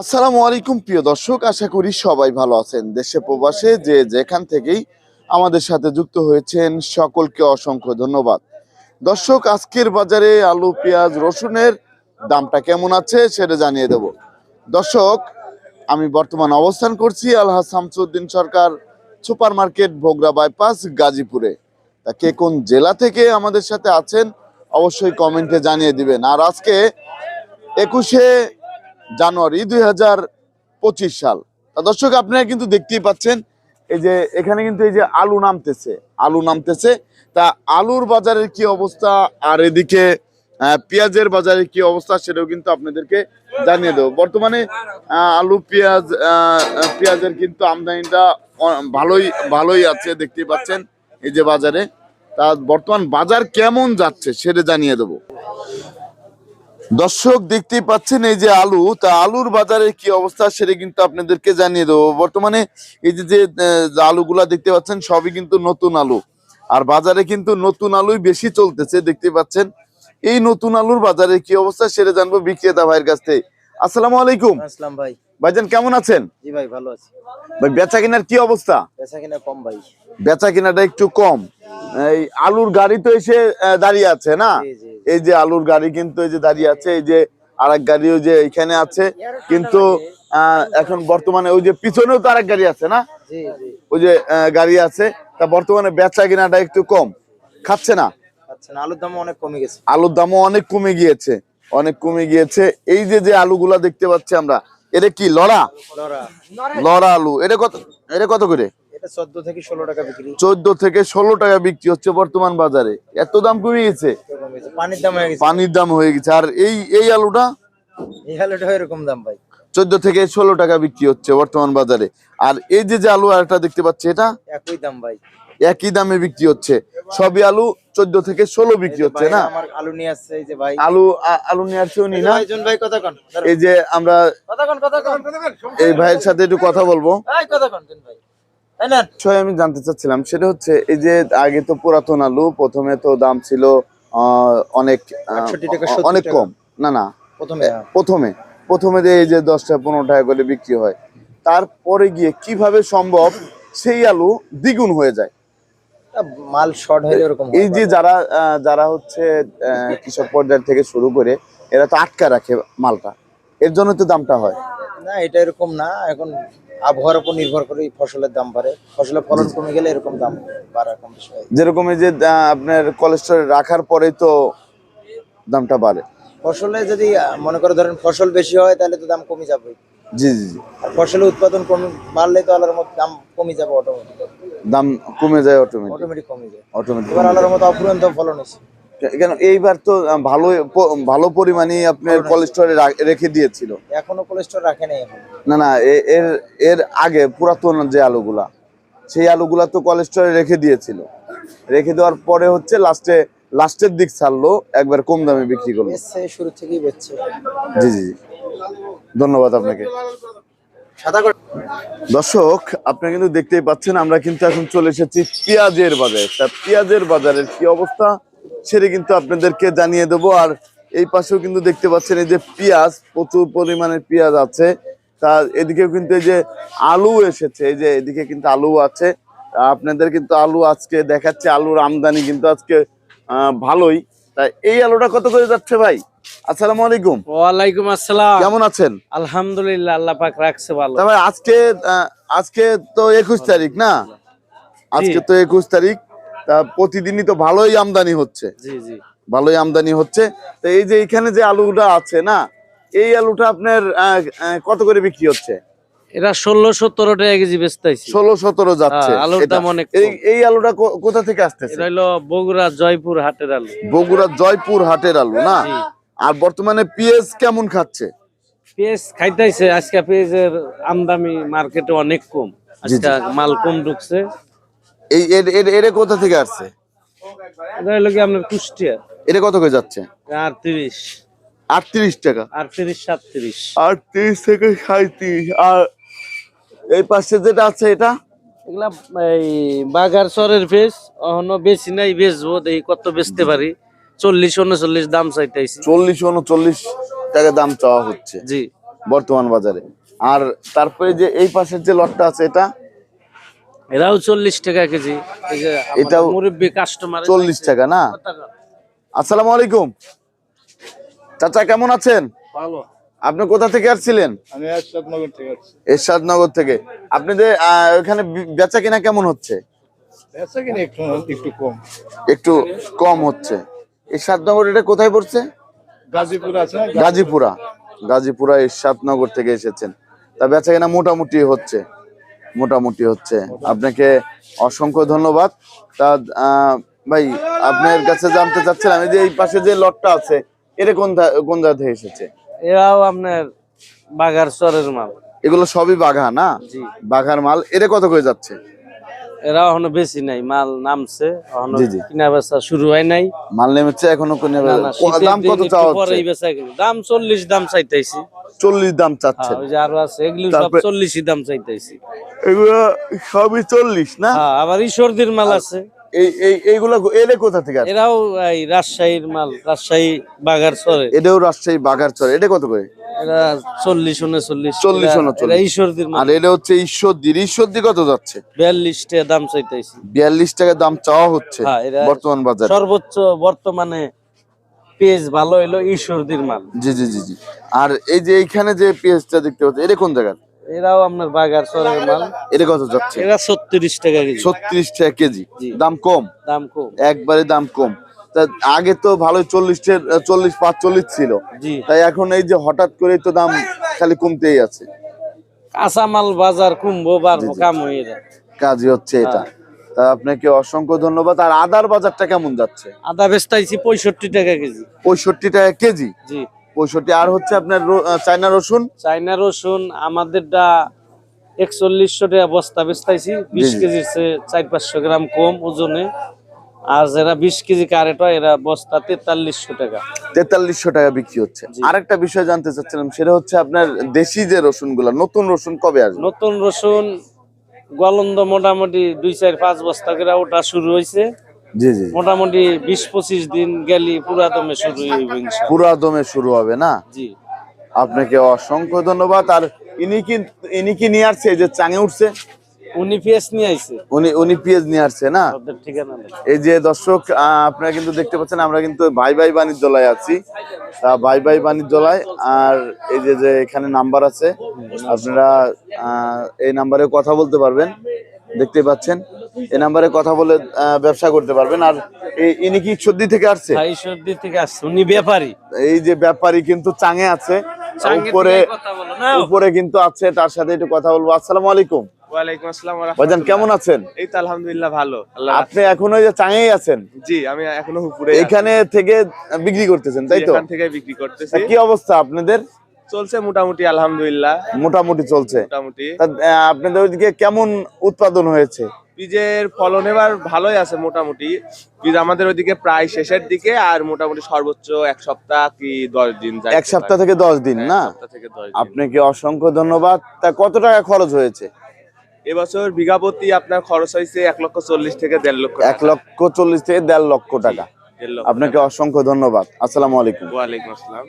আসসালামু আলাইকুম, প্রিয় দর্শক। আশা করি সবাই ভালো আছেন। দেশে প্রবাসে যে যেখান থেকেই আমাদের সাথে যুক্ত হয়েছেন, সকলকে অসংখ্য ধন্যবাদ। দর্শক, আজকের বাজারে আলু, পেঁয়াজ, রসুনের দামটা কেমন আছে সেটা জানিয়ে দেব। দর্শক, আমি বর্তমান অবস্থান করছি Alha Shamsuddin Sarkar super market Bhogra bypass, গাজীপুরে। তা কে কোন জেলা থেকে আমাদের সাথে আছেন, অবশ্যই কমেন্টে জানিয়ে দিবেন। আর আজকে একুশে জানুয়ারি দুই হাজার পঁচিশ সাল। দর্শক, আপনারা কিন্তু দেখতেই পাচ্ছেন, এই যে এখানে কিন্তু এই যে আলু নামতেছে আলু নামতেছে। তা আলুর বাজারের কি অবস্থা, আর এদিকে পেঁয়াজের বাজারের কি অবস্থা সেটাও কিন্তু আপনাদেরকে জানিয়ে দেবো। বর্তমানে আলু, পেঁয়াজ পেঁয়াজের কিন্তু আমদানিটা ভালোই ভালোই আছে, দেখতেই পাচ্ছেন, এই যে বাজারে। তা বর্তমান বাজার কেমন যাচ্ছে সেটা জানিয়ে দেবো। দর্শক দেখতেই পাচ্ছেন এই যে আলু তা আলুর বাজারে কি অবস্থা সেটা কিন্তু আপনাদেরকে জানিয়ে দেবো। বর্তমানে এই যে যে আলুগুলা দেখতে পাচ্ছেন সবই কিন্তু নতুন আলু। আর বাজারে কিন্তু নতুন আলুই বেশি চলতেছে দেখতে পাচ্ছেন। এই নতুন আলুর বাজারে কি অবস্থা সেটা জানব বিক্রেতা ভাইয়ের কাছ থেকে। আসসালামু আলাইকুম। আসলাম ভাই। ভাইজান কেমন আছেন? জি ভাই ভালো আছি। ভাই বেচা কেনার কি অবস্থা? বেচা কিনা কম ভাই। বেচা কেনাটা একটু কম। এই আলুর গাড়ি তো এসে দাঁড়িয়ে আছে না? জি জি। এই যে আলুর গাড়ি কিন্তু এই যে দাঁড়িয়ে আছে এই যে আরেক গাড়িও যে এখানে আছে। কিন্তু এখন বর্তমানে ওই যে পিছনেও তো আরেক গাড়ি আছে না? ওই যে গাড়ি আছে তা বর্তমানে বেচা কিনাটা একটু কম। খাচ্ছে না? আলুর দাম অনেক কমে গেছে। আলুর দামও অনেক কমে গিয়েছে অনেক কমে গিয়েছে। এই যে যে আলুগুলা দেখতে পাচ্ছি আমরা এটা কি লড়া। লড়া আলু এটা কত এটা কত করে? চোদ্দ থেকে ষোলো টাকা বিক্রি। চোদ্দ থেকে ষোলো টাকা বিক্রি হচ্ছে বর্তমান বাজারে। এত দাম কমে গেছে? পানির দাম হয়ে গেছে। পানির দাম হয়ে গেছে। আর এই এই আলুটা? এই আলুটা এরকম দাম ভাই। চোদ্দ থেকে ষোলো টাকা বিক্রি হচ্ছে বর্তমান বাজারে। আর এই যে যে আলু আরেকটা দেখতে পাচ্ছি এটা? একই দাম ভাই। একই দামে বিক্রি হচ্ছে। সবই আলু চোদ্দ থেকে ষোলো বিক্রি হচ্ছে না? আমার আলু নিয়ে আসছে এই যে ভাই। আলু আলু নিয়ে আসছেও নি এই যে না? ভাই, কথা কন। এই যে আমরা এই ভাইয়ের সাথে একটু কথা বলব। কথা কন ভাই। তাই না? আমি জানতে চাচ্ছিলাম সেটা হচ্ছে এই যে আগে তো পুরাতন আলু প্রথমে তো দাম ছিল অনেক আহ, 68 টাকা, 70 অনেক কম। না না প্রথমে প্রথমে প্রথমে যে এই যে দশটা পনেরো টাকা করে বিক্রি হয় তারপরে গিয়ে কীভাবে সম্ভব সেই আলু দ্বিগুণ হয়ে যায়? মাল শর্ট হয়ে এরকম এই যে যারা যারা হচ্ছে কৃষক পর্যায় থেকে শুরু করে এরা তো আটকা রাখে মালটা এর জন্য তো দামটা হয়। না এটা এরকম না। এখন আবহাওয়ার উপর নির্ভর করে ফসলের দাম বাড়ে। ফসলের ফলন কমে গেলে এরকম দাম বাড়া কম যেরকম এই যে আপনার কোলেস্ট্রল রাখার পরেই তো দামটা বাড়ে। ফসলে যদি মনে করে ধরেন ফসল বেশি হয় তাহলে তো দাম কমে যাবে জি জি জি। আর ফসলের উৎপাদন কমে বাড়লে তো আলার মতো দাম কমে যাবে অটোমেটিক দাম কমে যায় অটোমেটিক অটোমেটিক কমে যায়। অটোমেটিক এবার আলার মতো অফুরন্ত ফলন হয়েছে কেন? এইবার তো ভালো ভালো পরিমাণে আপনার কোলেস্ট্রল রেখে দিয়েছিল। এখনও কোলেস্ট্রল রাখে নাই না না এর এর আগে পুরাতন যে আলুগুলা সেই আলুগুলা তো কোলেস্ট্রল রেখে দিয়েছিল। রেখে দেওয়ার পরে হচ্ছে লাস্টে লাস্টের দিক ছাড়লো একবার কম দামে বিক্রি করল। শুরু থেকেই বেচছে। জি জি জি। ধন্যবাদ আপনাকে। দর্শক আপনি কিন্তু দেখতেই পাচ্ছেন আমরা কিন্তু এখন চলে এসেছি পেঁয়াজের বাজারে। তা পেঁয়াজের বাজারের কি অবস্থা? সেটা কিন্তু আপনাদেরকে জানিয়ে দেবো। আর এই পাশেও কিন্তু দেখতে পাচ্ছেন এই যে পেঁয়াজ প্রচুর পরিমাণে পেঁয়াজ আছে। তা এদিকেও কিন্তু এই যে আলু এসেছে এই যে এদিকে কিন্তু আলু আছে। আপনাদের কিন্তু আলু আজকে দেখাচ্ছে আলুর আমদানি কিন্তু আজকে ভালোই। তা এই আলুটা কত করে যাচ্ছে ভাই? আসসালামু আলাইকুম। ওয়ালাইকুম আসসালাম। কেমন আছেন? আলহামদুলিল্লাহ আল্লাহ পাক রাখছে ভালো। তবে আজকে আহ, আজকে তো একুশ তারিখ না? আজকে তো একুশ তারিখ। তা প্রতিদিনই তো ভালোই আমদানি হচ্ছে। ভালোই আমদানি হচ্ছে। তো এই যে এখানে যে আলুটা আছে না এই আলুটা আপনার কত করে বিক্রি হচ্ছে? এটা ষোলো সতেরো টাকা কেজি বেচতেছি ষোলো সতেরো যাচ্ছে হ্যাঁ, আলুর দাম অনেক এই আলুটা কোথা থেকে আসতেছে? এটা হলো বগুড়া জয়পুর হাটের আলু। বগুড়া জয়পুর হাটের আলু না? আর বর্তমানে পেঁয়াজ কেমন খাচ্ছে? পেঁয়াজ খাইতেছে আজকে পেঁয়াজের আমদানি মার্কেটে অনেক কম। আজকে মাল কম ঢুকছে। এই এর- এর- এর কোথা থেকে আসছে? এটা কুষ্টিয়া? এটা কত করে যাচ্ছে? আটত্রিশ। আটত্রিশ টাকা। আটত্রিশ সাতত্রিশ। আটত্রিশ থেকে সাঁত্রিশ আর এই পাশে যেটা আছে এটা? এগুলা এই বাগার সরের পেঁয়াজ অহনো বেশি নাই বেচবো দেখি কত বেচতে পারি। চল্লিশ উনচল্লিশ দাম চাইতেছি। চল্লিশ উনচল্লিশ টাকা দাম চাওয়া হচ্ছে জি। বর্তমান বাজারে। আর তারপরে যে এই পাশের যে লটটা আছে এটা? এরাও চল্লিশ টাকা কেজি। এই এটাও মুরব্বী কাস্টমার চল্লিশ টাকা না? আসসালামু আলাইকুম। চাচা কেমন আছেন? ভালো। আপনি কোথা থেকে আসছিলেন? আমি থেকে এরশাদনগর থেকে। আপনি যে আহ, ওখানে বেচা কিনা কেমন হচ্ছে? বেচা কিনা একটু একটু কম। একটু কম হচ্ছে। এরশাদনগর এটা কোথায় পড়ছে? গাজীপুর আছে গাজীপুরা। গাজীপুরা এরশাদনগর থেকে এসেছেন। তা বেচা কিনা মোটামুটি হচ্ছে। মোটামুটি হচ্ছে। আপনাকে অসংখ্য ধন্যবাদ। তা ভাই আপনার কাছে জানতে চাচ্ছিলাম যে এই পাশে যে লটটা আছে এটা কোন কোন জায়গা থেকে এসেছে? এরাও আপনার বাগার চরের মাল। এগুলো সবই বাঘা না? বাঘার মাল এটা কত করে যাচ্ছে? এরাও এখনও বেশি নাই মাল নামছে এখনও। কিনা বেচা শুরু হয় নাই। মাল নেমেছে এখনও কোন দাম কত চাওয়া হচ্ছে। দাম চল্লিশ দাম চাইতেছি। চল্লিশ দাম চাচ্ছে। ওই যে আরও আছে এগুলো সব তারপরে- চল্লিশই দাম চাইতেছি। এগুলো সবই চল্লিশ না? হ্যাঁ আবার ঈশ্বরদীর মাল আছে। এই এই এইগুলো এলে কোথা থেকে এরাও এই রাজশাহীর মাল রাজশাহী বাগার চরে। এটাও রাজশাহী চর। এটা কত করে? এরা চল্লিশ উনচল্লিশ। চল্লিশ, এরা- উনচল্লিশ। ঈশ্বরদীর মাল। আর এটা হচ্ছে ঈশ্বরদীর। ঈশ্বরদী কত যাচ্ছে? বিয়াল্লিশ টাকা দাম চাইতেছি। বিয়াল্লিশ টাকা দাম চাওয়া হচ্ছে হ্যাঁ, বর্তমান বাজার। সর্বোচ্চ বর্তমানে পেজ ভালো হইল ঈশ্বরদীর মাল। জি জি জি জি। আর এই যে এইখানে যে পেঁয়াজটা দেখতে পাচ্ছি এটা কোন জায়গার? এরাও আপনার বাগার চরের মাল। এটা কত যাচ্ছে? এরা ছত্রিশ টাকা কেজি। ছত্রিশ টাকা কেজি। দাম কম? দাম কম। একবারে দাম কম। আগে তো ভালো চল্লিশ চল্লিশ পাঁচচল্লিশ ছিল। তাই এখন এই যে হঠাৎ করেই তো দাম খালি কমতেই আছে। কাঁচামাল বাজার কুম্ভ বাড়বো কাম হয়ে কাজই হচ্ছে এটা। হ্যাঁ। তা আপনাকে অসংখ্য ধন্যবাদ। আর আদার বাজারটা কেমন যাচ্ছে? আদা বেচতাইছি পঁয়ষট্টি টাকা কেজি। পঁয়ষট্টি টাকা কেজি? জি। পঁয়ষট্টি। আর হচ্ছে আপনার চায়না রসুন? চাইনা রসুন আমাদেরটা একচল্লিশশো টাকা বস্তা বেচতাইছি। বিশ। কেজির চার পাঁচশো গ্রাম কম ওজনে। আর যারা বিশ কেজি কারেট হয় এরা বস্তা তেতাল্লিশশো টাকা। তেতাল্লিশশো টাকা বিক্রি হচ্ছে। আরেকটা বিষয় জানতে চাচ্ছিলাম সেটা হচ্ছে আপনার দেশি যে রসুনগুলা নতুন রসুন কবে আসবে? নতুন রসুন গলন্দ মোটামুটি দুই চার পাঁচ বস্তা করে ওটা শুরু হয়েছে জি জি মোটামুটি বিশ পঁচিশ দিন গেলি পুরা দমে শুরু। পুরা দমে শুরু হবে না? জি। আপনাকে অসংখ্য ধন্যবাদ। আর ইনি কি ইনি কি নিয়ে আসছে? এই যে চাঙে উঠছে? উনি নিয়ে আইছে। উনি উনি নিয়ে আসছে না? ঠিকানা এই যে দর্শক আপনারা কিন্তু দেখতে পাচ্ছেন আমরা কিন্তু ভাই ভাই বাণিজ্যলায় আছি। তা ভাই ভাই বাণিজ্যলায় আর এই যে যে এখানে নাম্বার আছে আপনারা এই নাম্বারে কথা বলতে পারবেন। দেখতে পাচ্ছেন। এই নাম্বারে কথা বলে আহ, ব্যবসা করতে পারবেন। আর এই- ইনি কি সর্দি থেকে আসছে? সর্দি থেকে আসছে। উনি ব্যাপারী। এই যে ব্যাপারী কিন্তু চাঙে আছে। উপরে থেকে কথা বলো না? উপরে কিন্তু আছে তার সাথে একটু কথা বলব। আসসালামু আলাইকুম। ওয়ালাইকুম আসসালাম ভাইজান কেমন আছেন? এই তো আলহামদুলিল্লাহ ভালো। আপনি এখন ওই যে চাঙেই আছেন? জি আমি এখনও উপরে এখানে থেকে বিক্রি করতেছেন তাই তো? এখান থেকে বিক্রি করতেছি। কি অবস্থা আপনাদের? চলছে মোটামুটি আলহামদুলিল্লাহ। মোটামুটি চলছে। মোটামুটি। আপনাদের ওইদিকে কেমন উৎপাদন হয়েছে? বীজের ফলন এবার ভালোই আছে মোটামুটি। বীজ আমাদের ওইদিকে প্রায় শেষের দিকে আর মোটামুটি সর্বোচ্চ এক সপ্তাহ কি দশ দিন যায় এক সপ্তাহ থেকে দশ দিন না? সপ্তাহ থেকে দশ দিন। আপনাকে অসংখ্য ধন্যবাদ। তা কত টাকা খরচ হয়েছে? এবছর বিঘা প্রতি আপনার খরচ হয়েছে এক লক্ষ চল্লিশ থেকে দেড় লক্ষ এক লক্ষ চল্লিশ থেকে দেড় লক্ষ টাকা। দেড় লক্ষ আপনাকে অসংখ্য ধন্যবাদ। আসসালামু আলাইকুম। ওয়ালাইকুম আসসালাম।